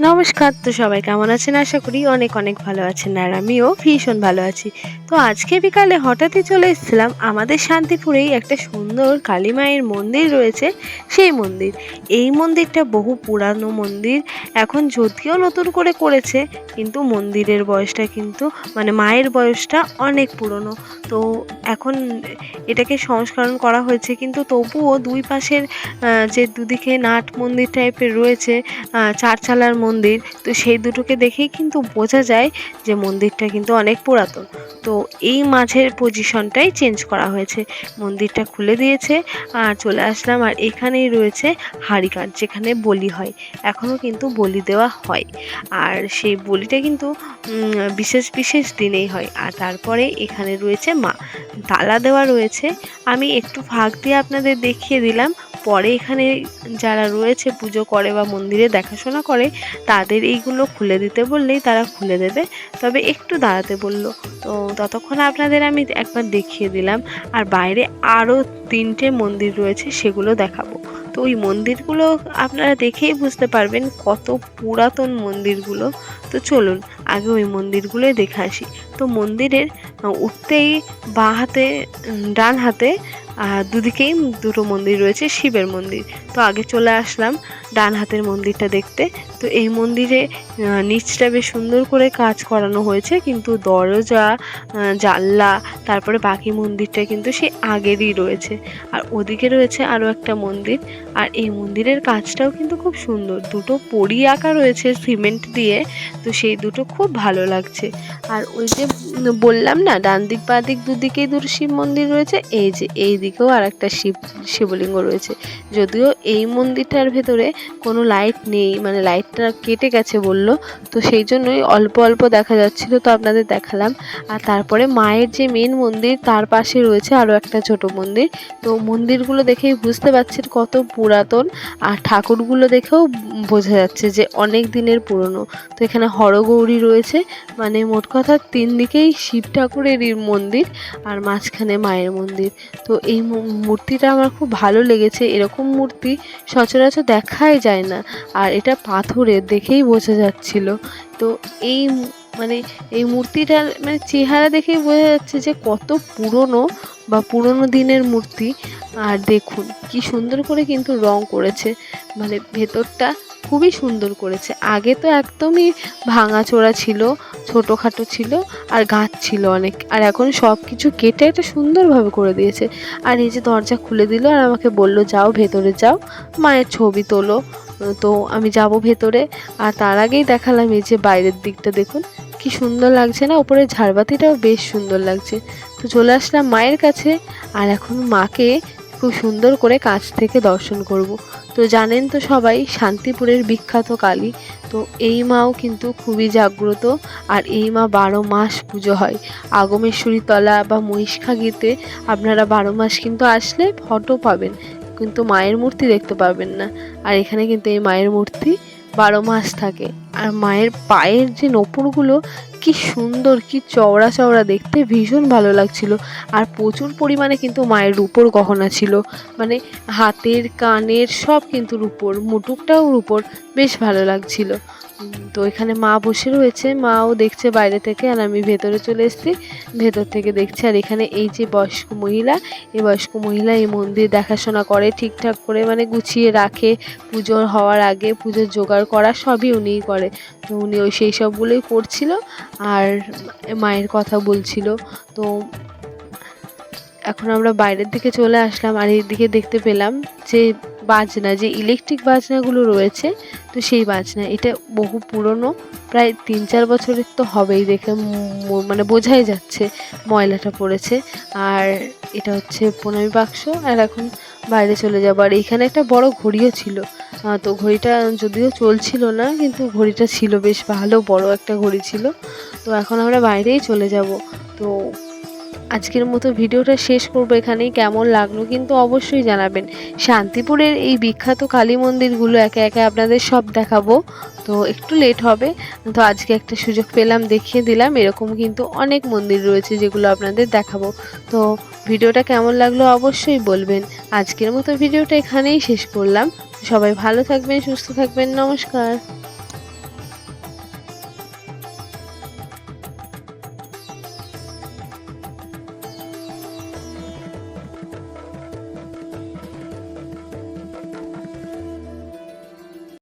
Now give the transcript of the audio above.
নমস্কার, তো সবাই কেমন আছেন? আশা করি অনেক অনেক ভালো আছেন আর আমিও ভীষণ ভালো আছি। তো আজকে বিকালে হঠাৎই চলে এসেছিলাম আমাদের শান্তিপুরেই একটা সুন্দর কালী মায়ের মন্দির রয়েছে, সেই মন্দির। এই মন্দিরটা বহু পুরানো মন্দির, এখন যদিও নতুন করে করেছে, কিন্তু মন্দিরের বয়সটা কিন্তু মানে মায়ের বয়সটা অনেক পুরনো। তো এখন এটাকে সংস্করণ করা হয়েছে, কিন্তু তবুও দুই পাশের যে দুদিকে নাট মন্দির টাইপের রয়েছে চারচালার মন্দির, তো সেই দুটোকে দেখেই কিন্তু বোঝা যায় যে মন্দিরটা কিন্তু অনেক পুরাতন। তো এই মাঝের পজিশনটাই চেঞ্জ করা হয়েছে। মন্দিরটা খুলে দিয়েছে, আর চলে আসলাম, আর এখানেই রয়েছে হাড়িকাঠ যেখানে বলি হয়। এখনও কিন্তু বলি দেওয়া হয়। আর সেই বলিটা কিন্তু বিশেষ বিশেষ দিনেই হয়। আর তারপরে এখানে রয়েছে মা। তালা দেওয়া রয়েছে। আমি একটু ফাঁক দিয়ে আপনাদের দেখিয়ে দিলাম। পরে এখানে যারা রয়েছে, পুজো করে বা মন্দিরে দেখাশোনা করে, তাদের এইগুলো খুলে দিতে বললেই তারা খুলে দেবে। তবে একটু দাঁড়াতে বলল। তো ততক্ষণ আপনাদের আমি একবার দেখিয়ে দিলাম। আর বাইরে আরও তিনটে মন্দির রয়েছে, সেগুলো দেখাবো। তো ওই মন্দিরগুলো আপনারা দেখেই বুঝতে পারবেন কত পুরাতন মন্দিরগুলো। তো চলুন, আগে ওই মন্দিরগুলোই দেখে আসি। তো মন্দিরের উঠতেই বাঁ হাতে ডান হাতে আর দুদিকেই দুটো মন্দির রয়েছে শিবের মন্দির। তো আগে চলে আসলাম। ডান হাতের মন্দিরটা দেখতে। তো এই মন্দিরে নিচটা বেশ সুন্দর করে কাজ করানো হয়েছে, কিন্তু দরজা জানলা, তারপরে বাকি মন্দিরটা কিন্তু সেই আগেরই রয়েছে। আর ওদিকে রয়েছে আরও একটা মন্দির, আর এই মন্দিরের কাজটাও কিন্তু খুব সুন্দর। দুটো পরি আঁকা রয়েছে সিমেন্ট দিয়ে, তো সেই দুটো খুব ভালো লাগছে। আর ওই যে বললাম না, ডান দিক, বাঁ দিক দুদিকেই দুটো শিব মন্দির রয়েছে, এই যে, এই দিকেও আর একটা শিব, শিবলিঙ্গ রয়েছে। যদিও এই মন্দিরটার ভেতরে কোনো লাইট নেই মানে লাইটটা কেটে গেছে বলল। তো সেই জন্যই অল্প অল্প দেখা যাচ্ছিল, তো আপনাদের দেখালাম। আর তারপরে মায়ের যে মেন মন্দির, তার পাশে রয়েছে আরও একটা ছোট মন্দির। তো মন্দিরগুলো দেখেই বুঝতে পারছেন কত পুরাতন। আর ঠাকুরগুলো দেখেও বোঝা যাচ্ছে যে অনেক দিনের পুরনো। তো এখানে হরগৌরী রয়েছে মানে মোট কথা তিন দিকেই শিব ঠাকুরেরই মন্দির আর মাঝখানে মায়ের মন্দির। তো এই মূর্তিটা আমার খুব ভালো লেগেছে। এরকম মূর্তি সচরাচর দেখাই যায় না। আর এটা পাথরের দেখেই বোঝা যাচ্ছিল। তো এই মানে এই মূর্তিটার মানে চেহারা দেখেই বোঝা যাচ্ছে যে কত পুরনো বা পুরনো দিনের মূর্তি। আর দেখুন, কি সুন্দর করে কিন্তু রং করেছে। মানে ভেতরটা খুবই সুন্দর করেছে। আগে তো একদমই ভাঙাচোরা ছিল, ছোটোখাটো ছিল আর গাছ ছিল অনেক। আর এখন সব কিছু কেটে একটা সুন্দরভাবে করে দিয়েছে। আর এই যে দরজা খুলে দিল আর আমাকে বলল, যাও ভেতরে যাও, মায়ের ছবি তোলো। তো আমি যাব ভেতরে আর তার আগেই দেখালাম এই যে বাইরের দিকটা, দেখুন। কি সুন্দর লাগছে না? উপরে ঝাড়বাতিটাও বেশ সুন্দর লাগছে। তো চলে আসলাম মায়ের কাছে আর এখন মাকে খুব সুন্দর করে কাছ থেকে দর্শন করব। তো জানেন তো সবাই, শান্তিপুরের বিখ্যাত কালী। তো এই মাও কিন্তু খুবই জাগ্রত। আর এই মা বারো মাস পুজো হয়। আগমেশ্বরী তলা বা মহিষখাগিতে আপনারা বারো মাস কিন্তু আসলে ফটো পাবেন। কিন্তু মায়ের মূর্তি দেখতে পাবেন না। আর এখানে কিন্তু এই মায়ের মূর্তি বারো মাস থাকে। আর মায়ের পায়ের যে নপুরগুলো, কি সুন্দর, কি চওড়া চওড়া, দেখতে ভীষণ ভালো লাগছিল। আর প্রচুর পরিমাণে কিন্তু মায়ের রূপোর গহনা ছিল। মানে হাতের, কানের সব কিন্তু রূপোর, মুটুকটাও রূপোর, বেশ ভালো লাগছিল। তো এখানে মা বসে রয়েছে, মাও দেখছে বাইরে থেকে আর আমি ভেতরে চলে এসেছি, ভেতর থেকে দেখছি আর এখানে এই যে বয়স্ক মহিলা, এই বয়স্ক মহিলা এই মন্দির দেখাশোনা করে, ঠিকঠাক করে মানে গুছিয়ে রাখে পুজোর হওয়ার আগে পুজোর জোগাড় করা সবই উনিই করে। তো উনি ওই সেই সবগুলোই করছিল আর মায়ের কথা বলছিল। তো এখন আমরা বাইরের দিকে চলে আসলাম আর এইদিকে দেখতে পেলাম যে বাজনা, যে ইলেকট্রিক বাজনাগুলো রয়েছে, তো সেই বাজনা, এটা বহু পুরনো, প্রায় তিন চার বছরের তো হবেই দেখে মানে বোঝাই যাচ্ছে, ময়লাটা পড়েছে। আর এটা হচ্ছে প্রণামী বাক্স, আর এখন বাইরে চলে যাব। আর এখানে একটা বড় ঘড়িও ছিল। তো ঘড়িটা যদিও চলছিল না, কিন্তু ঘড়িটা ছিল বেশ ভালো, বড় একটা ঘড়ি ছিল। তো এখন আমরা বাইরেই চলে যাব। তো আজকের মতো ভিডিওটা শেষ করব এখানেই। কেমন লাগল কিন্তু অবশ্যই জানাবেন। শান্তিপুরের এই বিখ্যাত কালী মন্দিরগুলো একে একে আপনাদের সব দেখাবো। তো একটু লেট হবে, তো আজকে একটা সুযোগ পেলাম, দেখিয়ে দিলাম। এরকম কিন্তু অনেক মন্দির রয়েছে যেগুলো আপনাদের দেখাবো। তো ভিডিওটা কেমন লাগল অবশ্যই বলবেন। আজকের মতো ভিডিওটা এখানেই শেষ করলাম। সবাই ভালো থাকবেন, সুস্থ থাকবেন। নমস্কার।